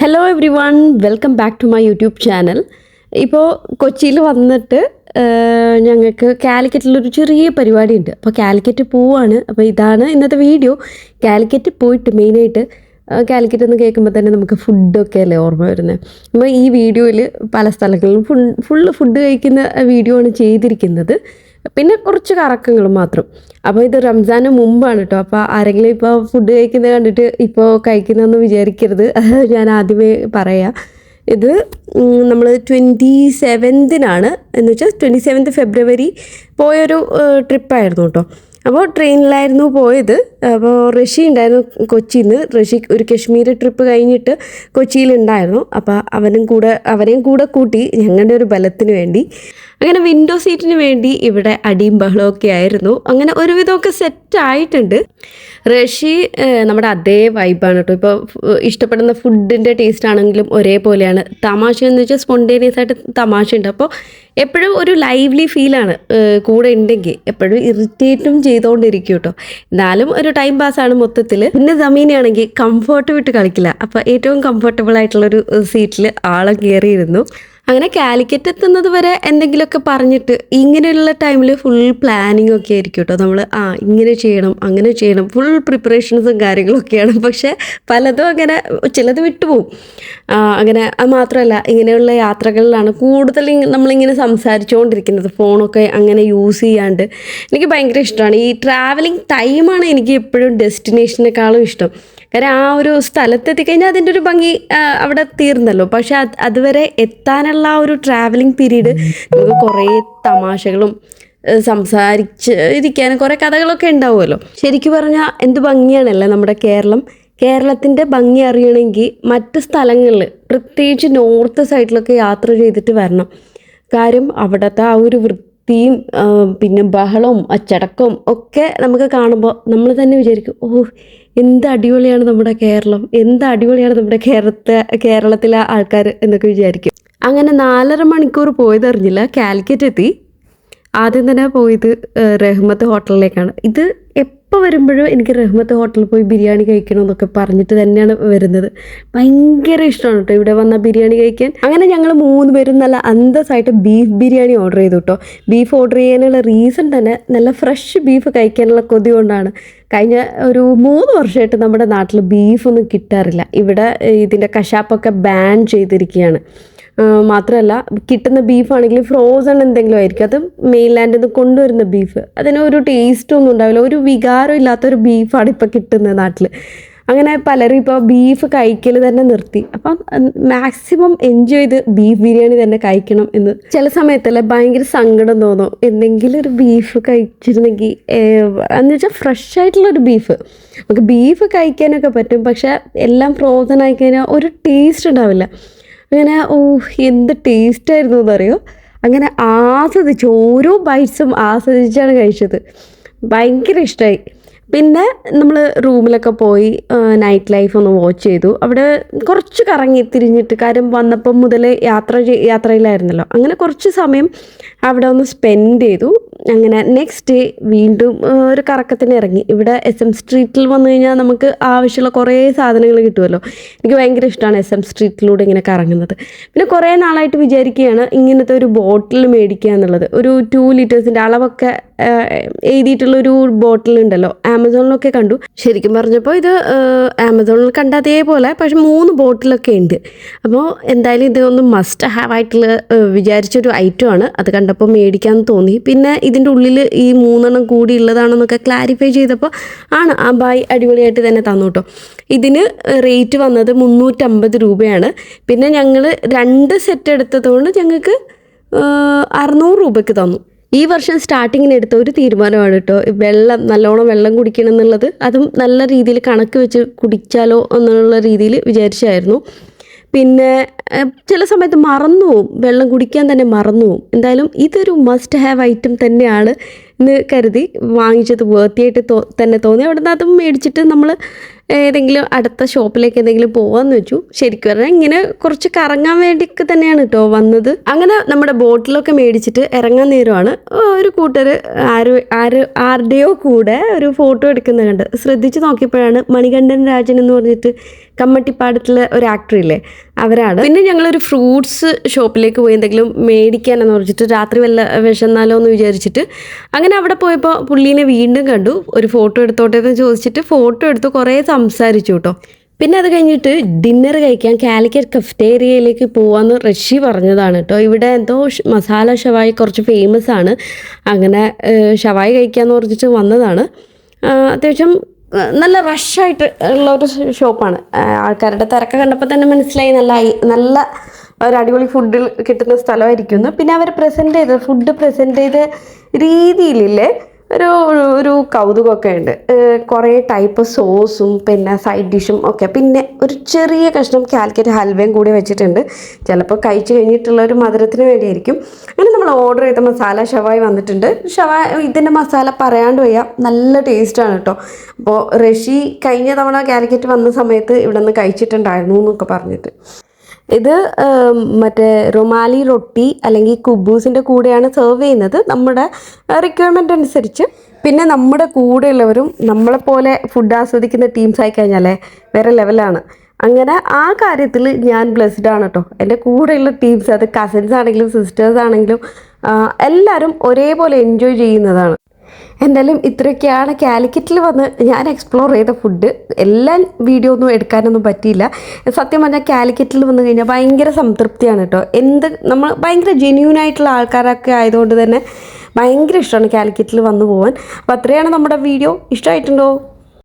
Hello everyone welcome back to my YouTube channel ഇപ്പോൾ കൊച്ചിയിൽ വന്നിട്ട് ഞങ്ങൾക്ക് കാലിക്കറ്റിലൊരു ചെറിയ പരിപാടി ഉണ്ട് അപ്പോൾ കാലിക്കറ്റ് പോവാണ്. അപ്പോൾ ഇതാണ് ഇന്നത്തെ വീഡിയോ. കാലിക്കറ്റ് പോയിട്ട് മെയിനായിട്ട് കാലിക്കറ്റ് എന്ന് കേൾക്കുമ്പോൾ തന്നെ നമുക്ക് ഫുഡൊക്കെ അല്ലേ ഓർമ്മ വരുന്നത് അപ്പോൾ ഈ വീഡിയോയിൽ പല സ്ഥലങ്ങളിലും ഫുൾ ഫുള്ള് ഫുഡ് കഴിക്കുന്ന വീഡിയോ ആണ് ചെയ്തിരിക്കുന്നത്. പിന്നെ കുറച്ച് കറക്കങ്ങൾ മാത്രം. അപ്പോൾ ഇത് റംസാന് മുമ്പാണ് കേട്ടോ അപ്പോൾ ആരെങ്കിലും ഇപ്പോൾ ഫുഡ് കഴിക്കുന്നത് കണ്ടിട്ട് ഇപ്പോൾ കഴിക്കുന്നതെന്ന് വിചാരിക്കരുത്. ഞാൻ ആദ്യമേ പറയാം. ഇത് നമ്മൾ ട്വന്റി സെവൻത്തിനാണ് എന്ന് വെച്ചാൽ ട്വന്റി സെവൻത്ത് ഫെബ്രുവരി പോയൊരു ട്രിപ്പായിരുന്നു കേട്ടോ അപ്പോൾ ട്രെയിനിലായിരുന്നു പോയത്. അപ്പോൾ റഷി ഉണ്ടായിരുന്നു കൊച്ചിയിൽ നിന്ന്. റഷി ഒരു കശ്മീർ ട്രിപ്പ് കഴിഞ്ഞിട്ട് കൊച്ചിയിലുണ്ടായിരുന്നു അപ്പോൾ അവനും കൂടെ അവരെയും കൂടെ കൂട്ടി ഞങ്ങളുടെ ഒരു ബലത്തിന് വേണ്ടി അങ്ങനെ വിൻഡോ സീറ്റിന് വേണ്ടി ഇവിടെ അടിയും ബഹളമൊക്കെ ആയിരുന്നു. അങ്ങനെ ഒരുവിധമൊക്കെ സെറ്റ് ആയിട്ടുണ്ട്. റഷി നമ്മുടെ അതേ വൈബാണ് കേട്ടോ. ഇപ്പോൾ ഇഷ്ടപ്പെടുന്ന ഫുഡിന്റെ ടേസ്റ്റ് ആണെങ്കിലും ഒരേപോലെയാണ്. തമാശ എന്ന് വെച്ചാൽ സ്പോണ്ടേനിയസ് ആയിട്ട് തമാശ ഉണ്ട്. അപ്പോൾ എപ്പോഴും ഒരു ലൈവ്ലി ഫീലാണ് കൂടെ ഉണ്ടെങ്കിൽ. എപ്പോഴും ഇറിറ്റേറ്റും ചെയ്തുകൊണ്ടിരിക്കും കേട്ടോ എന്നാലും ഒരു ടൈം പാസ് ആണ് മൊത്തത്തിൽ പിന്നെ ജമീനാണെങ്കിൽ കംഫർട്ട് വിട്ട് കളിക്കില്ല. അപ്പോൾ ഏറ്റവും കംഫർട്ടബിൾ ആയിട്ടുള്ളൊരു സീറ്റിൽ ആളെ കയറിയിരുന്നു അങ്ങനെ കാലിക്കറ്റ് എത്തുന്നത് വരെ എന്തെങ്കിലുമൊക്കെ പറഞ്ഞിട്ട് ഇങ്ങനെയുള്ള ടൈമിൽ ഫുൾ പ്ലാനിങ് ഒക്കെ ആയിരിക്കും കേട്ടോ നമ്മൾ ആ ഇങ്ങനെ ചെയ്യണം അങ്ങനെ ചെയ്യണം ഫുൾ പ്രിപ്പറേഷൻസും കാര്യങ്ങളൊക്കെയാണ്. പക്ഷേ പലതും അങ്ങനെ ചിലത് വിട്ടുപോകും. അങ്ങനെ അത് മാത്രമല്ല ഇങ്ങനെയുള്ള യാത്രകളിലാണ് കൂടുതൽ നമ്മളിങ്ങനെ സംസാരിച്ചുകൊണ്ടിരിക്കുന്നത്. ഫോണൊക്കെ അങ്ങനെ യൂസ് ചെയ്യാണ്ട്. എനിക്ക് ഭയങ്കര ഇഷ്ടമാണ്. ഈ ട്രാവലിംഗ് ടൈമാണ് എനിക്ക് എപ്പോഴും ഡെസ്റ്റിനേഷനേക്കാളും ഇഷ്ടം. കാരണം ആ ഒരു സ്ഥലത്തെത്തി കഴിഞ്ഞാൽ അതിന്റെ ഒരു ഭംഗി അവിടെ തീർന്നല്ലോ. പക്ഷെ അത് അതുവരെ എത്താനുള്ള ആ ഒരു ട്രാവലിംഗ് പീരീഡ് നമുക്ക് കുറേ തമാശകളും സംസാരിച്ച് ഇരിക്കാനും കുറേ കഥകളൊക്കെ ഉണ്ടാവുമല്ലോ. ശരിക്കും പറഞ്ഞാൽ എന്ത് ഭംഗിയാണല്ലേ നമ്മുടെ കേരളം? കേരളത്തിന്റെ ഭംഗി അറിയണമെങ്കിൽ മറ്റ് സ്ഥലങ്ങളിൽ പ്രത്യേകിച്ച് നോർത്ത് സൈഡിലൊക്കെ യാത്ര ചെയ്തിട്ട് വരണം. കാര്യം അവിടുത്തെ ആ ഒരു വൃത്തിയും ആ, പിന്നെ ബഹളവും അച്ചടക്കവും ഒക്കെ നമുക്ക് കാണുമ്പോൾ നമ്മൾ തന്നെ വിചാരിക്കും ഓ എന്ത് അടിപൊളിയാണ് നമ്മുടെ കേരളം എന്ത് അടിപൊളിയാണ് നമ്മുടെ കേരളത്തെ കേരളത്തിലെ ആൾക്കാർ എന്നൊക്കെ വിചാരിക്കും. അങ്ങനെ നാലര മണിക്കൂർ പോയതറിഞ്ഞില്ല കാലിക്കറ്റ് എത്തി. ആദ്യം തന്നെ പോയത് റഹ്മത്ത് ഹോട്ടലിലേക്കാണ്. ഇത് എപ്പോൾ വരുമ്പോഴും എനിക്ക് റഹ്മത്ത് ഹോട്ടലിൽ പോയി ബിരിയാണി കഴിക്കണം എന്നൊക്കെ പറഞ്ഞിട്ട് തന്നെയാണ് വരുന്നത്. ഭയങ്കര ഇഷ്ടമാണ് കേട്ടോ ഇവിടെ വന്ന ബിരിയാണി കഴിക്കാൻ. അങ്ങനെ ഞങ്ങൾ മൂന്ന് പേരും നല്ല അന്തസ്സായിട്ട് ബീഫ് ബിരിയാണി ഓർഡർ ചെയ്തു കേട്ടോ ബീഫ് ഓർഡർ ചെയ്യാനുള്ള റീസൺ തന്നെ നല്ല ഫ്രഷ് ബീഫ് കഴിക്കാനുള്ള കൊതി കൊണ്ടാണ്. കഴിഞ്ഞ ഒരു മൂന്ന് വർഷമായിട്ട് നമ്മുടെ നാട്ടിൽ ബീഫൊന്നും കിട്ടാറില്ല. ഇവിടെ ഇതിന്റെ കശാപ്പൊക്കെ ബാൻ ചെയ്തിരിക്കുകയാണ്. മാത്രമല്ല കിട്ടുന്ന ബീഫ് ആണെങ്കിൽ ഫ്രോസൺ എന്തെങ്കിലും ആയിരിക്കും. അത് മെയിൻലാൻഡിൽ നിന്ന് കൊണ്ടുവരുന്ന ബീഫ് അതിന് ഒരു ടേസ്റ്റ് ഒന്നും ഉണ്ടാവില്ല. ഒരു വികാരം ഇല്ലാത്തൊരു ബീഫാണ് ഇപ്പോൾ കിട്ടുന്നത് നാട്ടിൽ അങ്ങനെ പലരും ഇപ്പോൾ ബീഫ് കഴിക്കൽ തന്നെ നിർത്തി. അപ്പം മാക്സിമം എൻജോയ് ചെയ്ത് ബീഫ് ബിരിയാണി തന്നെ കഴിക്കണം എന്ന്. ചില സമയത്തല്ലേ ഭയങ്കര സങ്കടം തോന്നും. എന്തെങ്കിലും ഒരു ബീഫ് കഴിച്ചിരുന്നെങ്കിൽ എന്ന് വെച്ചാൽ ഫ്രഷ് ആയിട്ടുള്ള ഒരു ബീഫ് നമുക്ക് ബീഫ് കഴിക്കാനൊക്കെ പറ്റും. പക്ഷേ എല്ലാം ഫ്രോസൺ ആയി കഴിഞ്ഞാൽ ഒരു ടേസ്റ്റ് ഉണ്ടാവില്ല. അങ്ങനെ ഓ എന്ത് ടേസ്റ്റ് ആയിരുന്നു എന്നറിയോ? അങ്ങനെ ആസ്വദിച്ച് ഓരോ ബൈറ്റ്സും ആസ്വദിച്ചാണ് കഴിച്ചത്. ഭയങ്കര ഇഷ്ടമായി പിന്നെ നമ്മൾ റൂമിലൊക്കെ പോയി നൈറ്റ് ലൈഫ് ഒന്ന് വാച്ച് ചെയ്തു. അവിടെ കുറച്ച് കറങ്ങി തിരിഞ്ഞിട്ട് കാര്യം വന്നപ്പം മുതൽ യാത്ര യാത്രയിലായിരുന്നല്ലോ. അങ്ങനെ കുറച്ച് സമയം അവിടെ ഒന്ന് സ്പെൻഡ് ചെയ്തു. അങ്ങനെ നെക്സ്റ്റ് ഡേ വീണ്ടും ഒരു കറക്കത്തിന് ഇറങ്ങി. ഇവിടെ എസ് എം സ്ട്രീറ്റിൽ വന്നു കഴിഞ്ഞാൽ നമുക്ക് ആവശ്യമുള്ള കുറേ സാധനങ്ങൾ കിട്ടുമല്ലോ. എനിക്ക് ഭയങ്കര ഇഷ്ടമാണ് എസ് എം സ്ട്രീറ്റിലൂടെ ഇങ്ങനെ കറങ്ങുന്നത്. പിന്നെ കുറേ നാളായിട്ട് വിചാരിക്കുകയാണ് ഇങ്ങനത്തെ ഒരു ബോട്ടിൽ മേടിക്കുക എന്നുള്ളത്. ഒരു ടു ലിറ്റേഴ്സിന്റെ അളവൊക്കെ എഴുതിയിട്ടുള്ള ഒരു ബോട്ടിൽ ഉണ്ടല്ലോ. ആമസോണിലൊക്കെ കണ്ടു. ശരിക്കും പറഞ്ഞപ്പോൾ ഇത് ആമസോണിൽ കണ്ട അതേപോലെ പക്ഷെ മൂന്ന് ബോട്ടിലൊക്കെ ഉണ്ട്. അപ്പോൾ എന്തായാലും ഇതൊന്ന് മസ്റ്റ് ഹാവ് ആയിട്ടുള്ള വിചാരിച്ചൊരു ഐറ്റമാണ് അത് കണ്ടപ്പോൾ മേടിക്കാമെന്ന് തോന്നി. പിന്നെ ഇതിന്റെ ഉള്ളിൽ ഈ മൂന്നെണ്ണം കൂടി ഉള്ളതാണെന്നൊക്കെ ക്ലാരിഫൈ ചെയ്തപ്പോൾ ആണ് ആ ബായ് അടിപൊളിയായിട്ട് തന്നെ തന്നു കേട്ടോ. ഇതിന് റേറ്റ് വന്നത് മുന്നൂറ്റമ്പത് രൂപയാണ്. പിന്നെ ഞങ്ങൾ രണ്ട് സെറ്റ് എടുത്തതുകൊണ്ട് ഞങ്ങൾക്ക് അറുന്നൂറ് രൂപയ്ക്ക് തന്നു. ഈ വർഷം സ്റ്റാർട്ടിങ്ങിന് എടുത്ത ഒരു തീരുമാനമാണ് കേട്ടോ. വെള്ളം നല്ലോണം വെള്ളം കുടിക്കണം എന്നുള്ളത്. അതും നല്ല രീതിയിൽ കണക്ക് വെച്ച് കുടിച്ചാലോ എന്നുള്ള രീതിയിൽ വിചാരിച്ചായിരുന്നു. പിന്നെ ചില സമയത്ത് മറന്നു പോവും. വെള്ളം കുടിക്കാൻ തന്നെ മറന്നു പോവും. എന്തായാലും ഇതൊരു മസ്റ്റ് ഹാവ് ഐറ്റം തന്നെയാണ്. എന്ന് കരുതി വാങ്ങിച്ചത് വേർത്തിയായിട്ട് തോ തന്നെ തോന്നി. അവിടെ നിന്ന് അതും മേടിച്ചിട്ട് നമ്മൾ ഏതെങ്കിലും അടുത്ത ഷോപ്പിലേക്ക് എന്തെങ്കിലും പോവാന്ന് വെച്ചു. ശരിക്കും പറഞ്ഞാൽ ഇങ്ങനെ കുറച്ച് കറങ്ങാൻ വേണ്ടിയൊക്കെ തന്നെയാണ് കേട്ടോ വന്നത്. അങ്ങനെ നമ്മുടെ ബോട്ടിലൊക്കെ മേടിച്ചിട്ട് ഇറങ്ങാൻ നേരമാണ്. ഒരു കൂട്ടർ ആര് ആര് ആരുടെയോ കൂടെ ഒരു ഫോട്ടോ എടുക്കുന്നത് കണ്ട് ശ്രദ്ധിച്ച് നോക്കിയപ്പോഴാണ് മണികണ്ഠൻ രാജൻ എന്ന് പറഞ്ഞിട്ട് കമ്മട്ടിപ്പാടത്തിലെ ഒരു ആക്ടർ ഇല്ലേ? അവരാണ്. പിന്നെ ഞങ്ങളൊരു ഫ്രൂട്ട്സ് ഷോപ്പിലേക്ക് പോയി എന്തെങ്കിലും മേടിക്കാനെന്ന് പറഞ്ഞിട്ട് രാത്രി വല്ല വിശന്നാലോ എന്ന് വിചാരിച്ചിട്ട് അങ്ങനെ അവിടെ പോയപ്പോൾ പുള്ളീനെ വീണ്ടും കണ്ടു. ഒരു ഫോട്ടോ എടുത്തോട്ടെ എന്ന് ചോദിച്ചിട്ട് ഫോട്ടോ എടുത്ത് കുറേ സംസാരിച്ചു കേട്ടോ. പിന്നെ അത് കഴിഞ്ഞിട്ട് ഡിന്നർ കഴിക്കാൻ കാലിക്കറ്റ് കഫ്റ്റേറിയയിലേക്ക് പോവാന്ന് റഷി പറഞ്ഞതാണ് കേട്ടോ. ഇവിടെ എന്തോ മസാല ഷവായി കുറച്ച് ഫേമസ് ആണ്. അങ്ങനെ ഷവായി കഴിക്കാന്ന് പറഞ്ഞിട്ട് വന്നതാണ്. അത്യാവശ്യം നല്ല റഷായിട്ട് ഉള്ള ഒരു ഷോപ്പാണ് ആൾക്കാരുടെ തിരക്ക് കണ്ടപ്പോൾ തന്നെ മനസ്സിലായി. നല്ല നല്ല ഒരു അടിപൊളി ഫുഡ് കിട്ടുന്ന സ്ഥലമായിരിക്കുന്നു. പിന്നെ അവർ പ്രസന്റ് ചെയ്ത ഫുഡ് പ്രസന്റ് ചെയ്ത രീതിയിലില്ലേ ഒരു ഒരു കൗതുകമൊക്കെ ഉണ്ട്. കുറേ ടൈപ്പ് സോസും പിന്നെ സൈഡ് ഡിഷും ഒക്കെ. പിന്നെ ഒരു ചെറിയ കഷ്ണം കാലിക്കറ്റ് ഹൽവയും കൂടി വെച്ചിട്ടുണ്ട്. ചിലപ്പോൾ കഴിച്ചു കഴിഞ്ഞിട്ടുള്ള ഒരു മധുരത്തിന് വേണ്ടിയായിരിക്കും. അങ്ങനെ നമ്മൾ ഓർഡർ ചെയ്ത മസാല ഷവായി വന്നിട്ടുണ്ട്. ഷവായ ഇതിന്റെ മസാല പറയാണ്ട് വയ്യ. നല്ല ടേസ്റ്റാണ് കേട്ടോ അപ്പോൾ റഷി കഴിഞ്ഞ തവണ കാലിക്കറ്റ് വന്ന സമയത്ത് ഇവിടെ നിന്ന് കഴിച്ചിട്ടുണ്ടായിരുന്നു എന്നൊക്കെ പറഞ്ഞിട്ട്. ഇത് മറ്റേ റൊമാലി റൊട്ടി അല്ലെങ്കിൽ കുബൂസിന്റെ കൂടെയാണ് സെർവ് ചെയ്യുന്നത്. നമ്മുടെ റിക്വയർമെന്റ് അനുസരിച്ച്. പിന്നെ നമ്മുടെ കൂടെയുള്ളവരും നമ്മളെപ്പോലെ ഫുഡ് ആസ്വദിക്കുന്ന ടീംസ് ആയി കഴിഞ്ഞാലേ വേറെ ലെവലാണ് അങ്ങനെ ആ കാര്യത്തിൽ ഞാൻ ബ്ലെസ്ഡ് ആണ് കേട്ടോ എന്റെ കൂടെയുള്ള ടീംസ് അത് കസിൻസ് ആണെങ്കിലും സിസ്റ്റേഴ്സ് ആണെങ്കിലും എല്ലാവരും ഒരേപോലെ എൻജോയ് ചെയ്യുന്നതാണ്. എന്തായാലും ഇത്രയൊക്കെയാണ് കാലിക്കറ്റിൽ വന്ന് ഞാൻ എക്സ്പ്ലോർ ചെയ്ത ഫുഡ് എല്ലാം വീഡിയോ ഒന്നും എടുക്കാനൊന്നും പറ്റിയില്ല. സത്യം പറഞ്ഞാൽ കാലിക്കറ്റിൽ വന്നു കഴിഞ്ഞാൽ ഭയങ്കര സംതൃപ്തിയാണ് കേട്ടോ. എന്ത് നമ്മൾ ഭയങ്കര ജെന്യൂൻ ആയിട്ടുള്ള ആൾക്കാരൊക്കെ ആയതുകൊണ്ട് തന്നെ ഭയങ്കര ഇഷ്ടമാണ് കാലിക്കറ്റിൽ വന്നു പോകാൻ അപ്പോൾ അത്രയാണ് നമ്മുടെ വീഡിയോ. ഇഷ്ടമായിട്ടുണ്ടോ?